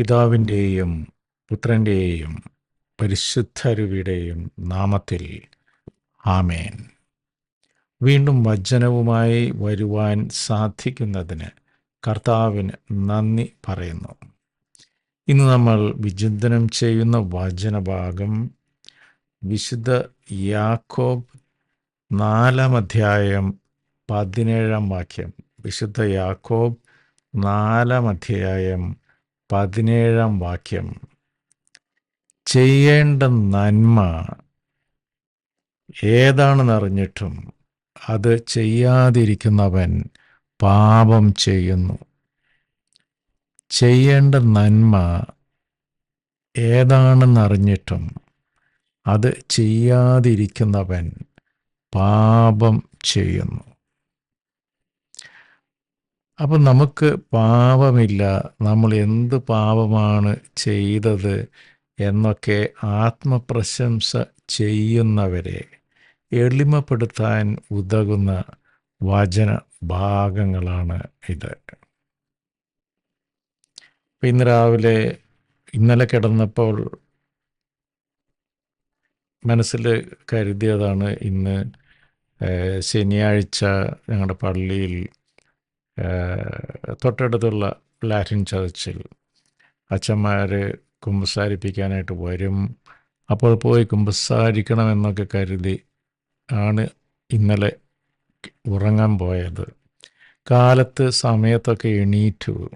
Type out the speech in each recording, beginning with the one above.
പിതാവിന്റെയും പുത്രന്റെയും പരിശുദ്ധരുവിടെയും നാമത്തിൽ ആമേൻ. വീണ്ടും വചനവുമായി വരുവാൻ സാധിക്കുന്നതിന് കർത്താവിന് നന്ദി പറയുന്നു. ഇന്ന് നമ്മൾ വിചിന്തനം ചെയ്യുന്ന വചനഭാഗം വിശുദ്ധ യാക്കോബ് നാലാം അധ്യായം പതിനേഴാം വാക്യം. വിശുദ്ധ യാക്കോബ് നാലാം അധ്യായം പതിനേഴാം വാക്യം. ചെയ്യേണ്ട നന്മ ഏതാണെന്നറിഞ്ഞിട്ടും അത് ചെയ്യാതിരിക്കുന്നവൻ പാപം ചെയ്യുന്നു. ചെയ്യേണ്ട നന്മ ഏതാണെന്നറിഞ്ഞിട്ടും അത് ചെയ്യാതിരിക്കുന്നവൻ പാപം ചെയ്യുന്നു. അപ്പം നമുക്ക് പാപമില്ല. നമ്മൾ എന്ത് പാപമാണ് ചെയ്തത് എന്നൊക്കെ ആത്മപ്രശംസ ചെയ്യുന്നവരെ എളിമപ്പെടുത്താൻ ഉതകുന്ന വചന ഭാഗങ്ങളാണ് ഇത്. ഇന്ന് രാവിലെ ഇന്നലെ കിടന്നപ്പോൾ മനസ്സിൽ കരുതിയതാണ് ഇന്ന് ശനിയാഴ്ച ഞങ്ങളുടെ പള്ളിയിൽ തൊട്ടടുത്തുള്ള ലാറ്റിൻ ചർച്ചിൽ അച്ഛന്മാർ കുമ്പസാരിപ്പിക്കാനായിട്ട് വരും. അപ്പോൾ പോയി കുമ്പസാരിക്കണമെന്നൊക്കെ കരുതി ആണ് ഇന്നലെ ഉറങ്ങാൻ പോയത്. കാലത്ത് സമയത്തൊക്കെ എണീറ്റു.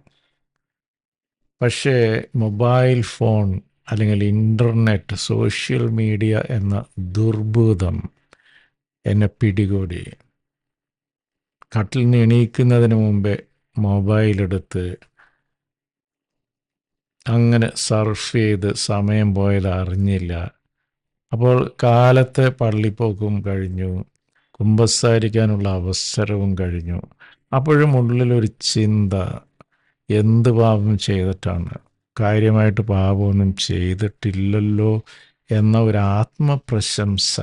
പക്ഷേ മൊബൈൽ ഫോൺ അല്ലെങ്കിൽ ഇന്റർനെറ്റ് സോഷ്യൽ മീഡിയ എന്ന ദുർഭൂതം എന്നെ പിടികൂടി. കട്ടിൽ നിന്ന് എണീക്കുന്നതിന് മുമ്പേ മൊബൈലെടുത്ത് അങ്ങനെ സർഫ് ചെയ്ത് സമയം പോയത് അറിഞ്ഞില്ല. അപ്പോൾ കാലത്തെ പള്ളിപ്പോക്കും കഴിഞ്ഞു. കുമ്പസാരിക്കാനുള്ള അവസരവും കഴിഞ്ഞു. അപ്പോഴും ഉള്ളിലൊരു ചിന്ത എന്ത് പാപം ചെയ്തിട്ടാണ്? കാര്യമായിട്ട് പാപമൊന്നും ചെയ്തിട്ടില്ലല്ലോ എന്ന ഒരു ആത്മപ്രശംസ.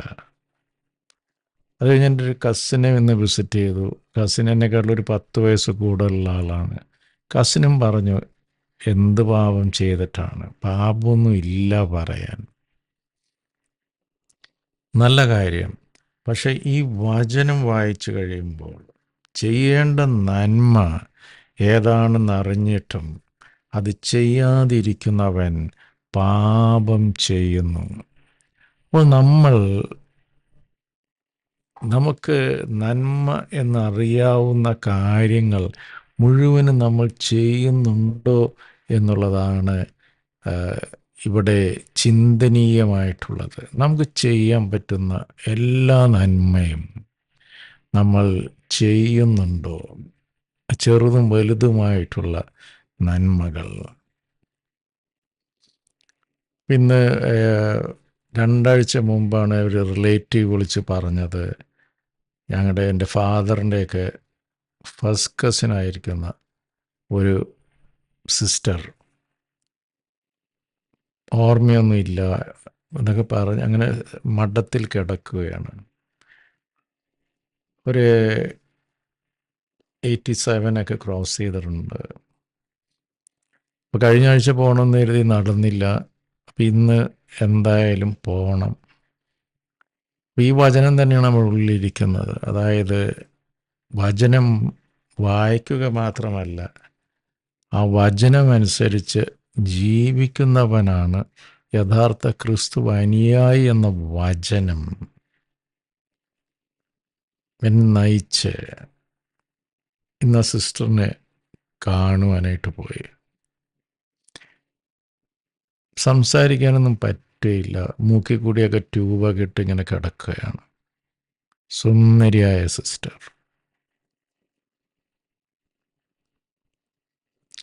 അത് കഴിഞ്ഞ് എന്റെ ഒരു കസിനെ ഇന്ന് വിസിറ്റ് ചെയ്തു. കസിൻ എന്നെക്കാട്ടിൽ ഒരു പത്ത് വയസ്സ് കൂടുതലുള്ള ആളാണ്. കസിനും പറഞ്ഞു എന്ത് പാപം ചെയ്തിട്ടാണ്? പാപമൊന്നും ഇല്ല പറയാൻ. നല്ല കാര്യം. പക്ഷേ ഈ വചനം വായിച്ചു കഴിയുമ്പോൾ ചെയ്യേണ്ട നന്മ ഏതാണെന്ന് അറിഞ്ഞിട്ടും അത് ചെയ്യാതിരിക്കുന്നവൻ പാപം ചെയ്യുന്നു. അപ്പോൾ നമ്മൾ നമുക്ക് നന്മ എന്നറിയാവുന്ന കാര്യങ്ങൾ മുഴുവനും നമ്മൾ ചെയ്യുന്നുണ്ടോ എന്നുള്ളതാണ് ഇവിടെ ചിന്തനീയമായിട്ടുള്ളത്. നമുക്ക് ചെയ്യാൻ പറ്റുന്ന എല്ലാ നന്മയും നമ്മൾ ചെയ്യുന്നുണ്ടോ? ചെറുതും വലുതുമായിട്ടുള്ള നന്മകൾ. പിന്നെ രണ്ടാഴ്ച മുമ്പാണ് ഒരു റിലേറ്റീവ് വിളിച്ച് പറഞ്ഞത് ഞങ്ങളുടെ എന്റെ ഫാദറിന്റെയൊക്കെ ഫസ്റ്റ് കസിനായിരിക്കുന്ന ഒരു സിസ്റ്റർ. ഓർമ്മയൊന്നുമില്ല എന്നൊക്കെ പറഞ്ഞ് അങ്ങനെ മഠത്തിൽ കിടക്കുകയാണ്. ഒരു എയ്റ്റി സെവനൊക്കെ ക്രോസ് ചെയ്തിട്ടുണ്ട്. അപ്പോൾ കഴിഞ്ഞ ആഴ്ച പോകണമെന്ന് കരുതി നടന്നില്ല. അപ്പം ഇന്ന് എന്തായാലും പോകണം. ഈ വചനം തന്നെയാണ് നമ്മൾ ഉള്ളിലിരിക്കുന്നത്. അതായത് വചനം വായിക്കുക മാത്രമല്ല ആ വചനമനുസരിച്ച് ജീവിക്കുന്നവനാണ് യഥാർത്ഥ ക്രിസ്തു അനുയായി എന്ന വചനം എന്നെ നയിച്ച് ഇന്ന സിസ്റ്ററിനെ കാണുവാനായിട്ട് പോയി. സംസാരിക്കാനൊന്നും പറ്റില്ല മൂക്കിൽ കൂടിയൊക്കെ ട്യൂബൊക്കെ ഇട്ട് ഇങ്ങനെ കിടക്കുകയാണ്. സുന്ദരിയായ സിസ്റ്റർ.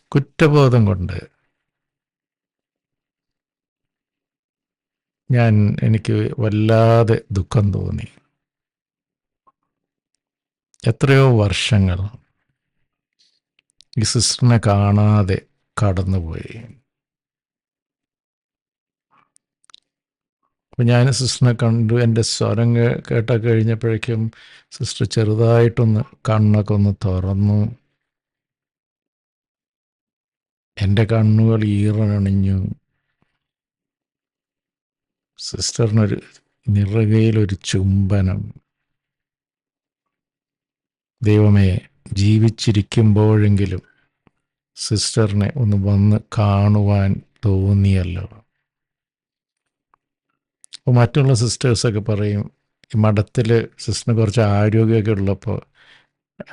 കുറ്റബോധം കൊണ്ട് ഞാൻ എനിക്ക് വല്ലാതെ ദുഃഖം തോന്നി. എത്രയോ വർഷങ്ങൾ ഈ സിസ്റ്ററിനെ കാണാതെ കടന്നുപോയി. അപ്പം ഞാൻ സിസ്റ്ററിനെ കണ്ടു. എന്റെ സ്വരം കേട്ട കഴിഞ്ഞപ്പോഴേക്കും സിസ്റ്റർ ചെറുതായിട്ടൊന്ന് കണ്ണൊക്കെ ഒന്ന് തുറന്നു. എന്റെ കണ്ണുകൾ ഈറണിഞ്ഞു സിസ്റ്ററിനൊരു നിറകയിലൊരു ചുംബനം. ദൈവമേ ജീവിച്ചിരിക്കുമ്പോഴെങ്കിലും സിസ്റ്ററിനെ ഒന്ന് വന്ന് കാണുവാൻ തോന്നിയല്ലോ. അപ്പോൾ മറ്റുള്ള സിസ്റ്റേഴ്സൊക്കെ പറയും ഈ മഠത്തിൽ സിസ്റ്ററിന് കുറച്ച് ആരോഗ്യമൊക്കെ ഉള്ളപ്പോൾ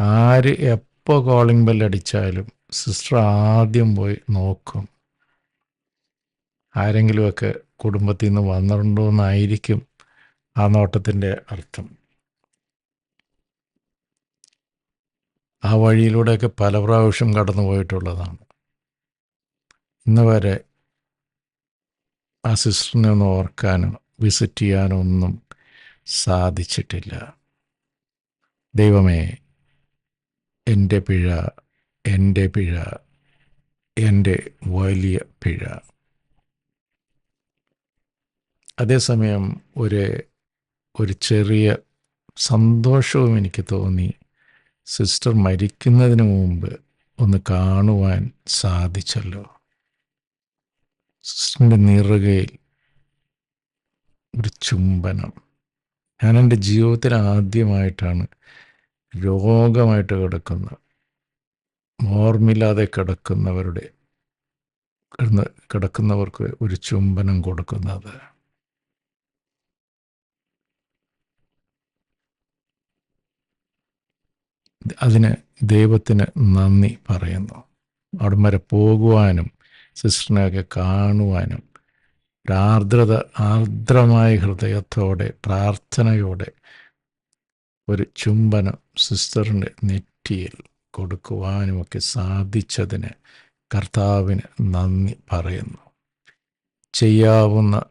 ആര് എപ്പോൾ കോളിംഗ് ബെല്ലടിച്ചാലും സിസ്റ്റർ ആദ്യം പോയി നോക്കും. ആരെങ്കിലുമൊക്കെ കുടുംബത്തിൽ നിന്ന് വന്നിട്ടുണ്ടോ എന്നായിരിക്കും ആ നോട്ടത്തിന്റെ അർത്ഥം. ആ വഴിയിലൂടെയൊക്കെ പല പ്രാവശ്യം കടന്നു പോയിട്ടുള്ളതാണ്. ഇന്ന് വരെ ആ സിസ്റ്ററിനെ ഒന്ന് ഓർക്കാനോ വിസിറ്റ് ചെയ്യാനൊന്നും സാധിച്ചിട്ടില്ല. ദൈവമേ എന്റെ പിഴ എന്റെ പിഴ എന്റെ വലിയ പിഴ. അതേസമയം ഒരു ഒരു ചെറിയ സന്തോഷവും എനിക്ക് തോന്നി. സിസ്റ്റർ മരിക്കുന്നതിന് മുമ്പ് ഒന്ന് കാണുവാൻ സാധിച്ചല്ലോ. സിസ്റ്ററിന്റെ നിറുകയിൽ ഒരു ചുംബനം. ഞാൻ എന്റെ ജീവിതത്തിൽ ആദ്യമായിട്ടാണ് രോഗമായിട്ട് കിടക്കുന്ന ഓർമ്മില്ലാതെ കിടക്കുന്നവരുടെ കിടക്കുന്നവർക്ക് ഒരു ചുംബനം കൊടുക്കുന്നത്. അതിന് ദൈവത്തിന് നന്ദി പറയുന്നു. അവിടം വരെ പോകുവാനും സിസ്റ്ററിനെയൊക്കെ കാണുവാനും ഒരാർദ്രത ആർദ്രമായ ഹൃദയത്തോടെ പ്രാർത്ഥനയോടെ ഒരു ചുംബനം സിസ്റ്ററിന്റെ നെറ്റിയിൽ കൊടുക്കുവാനുമൊക്കെ സാധിച്ചതിന് കർത്താവിന് നന്ദി പറയുന്നു. ചെയ്യാവുന്ന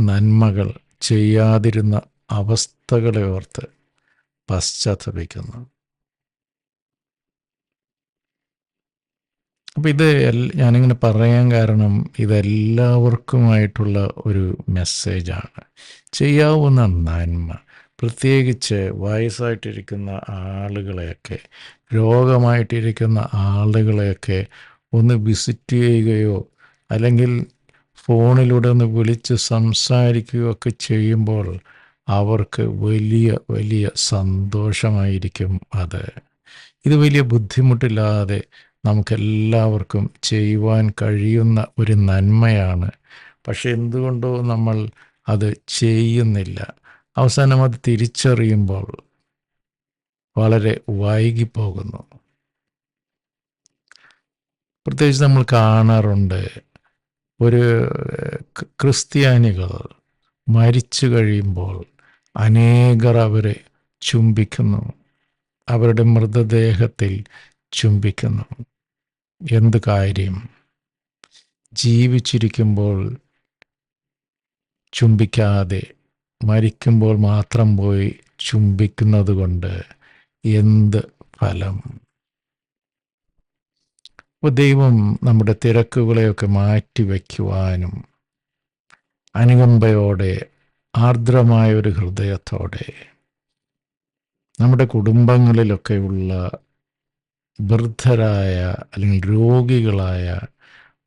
നന്മകൾ ചെയ്യാതിരുന്ന അവസ്ഥകളെ ഓർത്ത് പശ്ചാത്തപിക്കുന്നു. അപ്പം ഇത് ഞാനിങ്ങനെ പറയാൻ കാരണം ഇതെല്ലാവർക്കുമായിട്ടുള്ള ഒരു മെസ്സേജാണ്. ചെയ്യാവുന്ന നന്മ പ്രത്യേകിച്ച് വയസ്സായിട്ടിരിക്കുന്ന ആളുകളെയൊക്കെ രോഗമായിട്ടിരിക്കുന്ന ആളുകളെയൊക്കെ ഒന്ന് വിസിറ്റ് ചെയ്യുകയോ അല്ലെങ്കിൽ ഫോണിലൂടെ ഒന്ന് വിളിച്ച് സംസാരിക്കുകയോ ഒക്കെ ചെയ്യുമ്പോൾ അവർക്ക് വലിയ വലിയ സന്തോഷമായിരിക്കും അത്. ഇത് വലിയ ബുദ്ധിമുട്ടില്ലാതെ നമുക്കെല്ലാവർക്കും ചെയ്യുവാൻ കഴിയുന്ന ഒരു നന്മയാണ്. പക്ഷെ എന്തുകൊണ്ടോ നമ്മൾ അത് ചെയ്യുന്നില്ല. അവസാനം അത് തിരിച്ചറിയുമ്പോൾ വളരെ വൈകിപ്പോകുന്നു. പ്രത്യേകിച്ച് നമ്മൾ കാണാറുണ്ട് ഒരു ക്രിസ്ത്യാനികൾ മരിച്ചു കഴിയുമ്പോൾ അനേകർ അവരെ ചുംബിക്കുന്നു. അവരുടെ മൃതദേഹത്തിൽ ചുംബിക്കുന്നു. എന്ത് കാര്യം? ജീവിച്ചിരിക്കുമ്പോൾ ചുംബിക്കാതെ മരിക്കുമ്പോൾ മാത്രം പോയി ചുംബിക്കുന്നത് കൊണ്ട് എന്ത് ഫലം? അപ്പോൾ ദൈവം നമ്മുടെ തിരക്കുകളെയൊക്കെ മാറ്റി വയ്ക്കുവാനും അനുകമ്പയോടെ ആർദ്രമായ ഒരു ഹൃദയത്തോടെ നമ്മുടെ കുടുംബങ്ങളിലൊക്കെയുള്ള വൃദ്ധരായ അല്ലെങ്കിൽ രോഗികളായ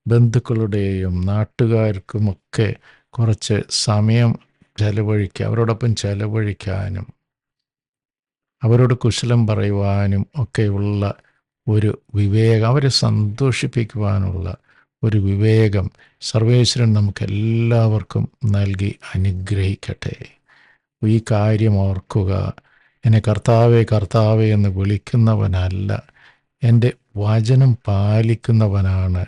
ബന്ധുക്കളുടെയും നാട്ടുകാർക്കുമൊക്കെ കുറച്ച് സമയം ചെലവഴിക്കുക അവരോടൊപ്പം ചെലവഴിക്കാനും അവരോട് കുശലം പറയുവാനും ഒക്കെയുള്ള ഒരു വിവേകം അവരെ സന്തോഷിപ്പിക്കുവാനുള്ള ഒരു വിവേകം സർവേശ്വരൻ നമുക്ക് എല്ലാവർക്കും നൽകി അനുഗ്രഹിക്കട്ടെ. ഈ കാര്യം ഓർക്കുക. എന്നെ കർത്താവേ കർത്താവേ എന്ന് വിളിക്കുന്നവനല്ല. എന്റെ വചനം പാലിക്കുന്നവനാണ്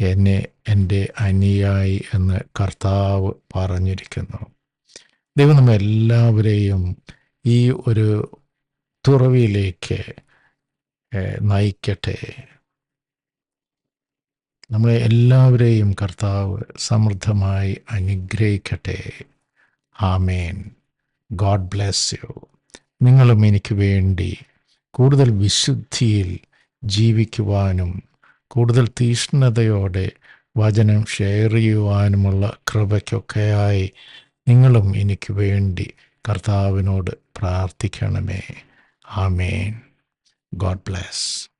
എന്നെ എന്റെ അനിയായി എന്ന് കർത്താവ് പറഞ്ഞിരിക്കുന്നു. ദൈവം നമ്മെ എല്ലാവരെയും ഈ ഒരു തുറവിയിലേക്ക് നയിക്കട്ടെ. നമ്മളെ എല്ലാവരെയും കർത്താവ് സമൃദ്ധമായി അനുഗ്രഹിക്കട്ടെ. ആമേൻ. God bless you. നിങ്ങളും എനിക്ക് വേണ്ടി കൂടുതൽ വിശുദ്ധിയിൽ ജീവിക്കുവാനും കൂടുതൽ തീഷ്ണതയോടെ വചനം ഷെയർ ചെയ്യുവാനുമുള്ള കൃപയ്ക്കൊക്കെയായി നിങ്ങളും എനിക്ക് വേണ്ടി കർത്താവിനോട് പ്രാർത്ഥിക്കണമേ. ആമേൻ. God bless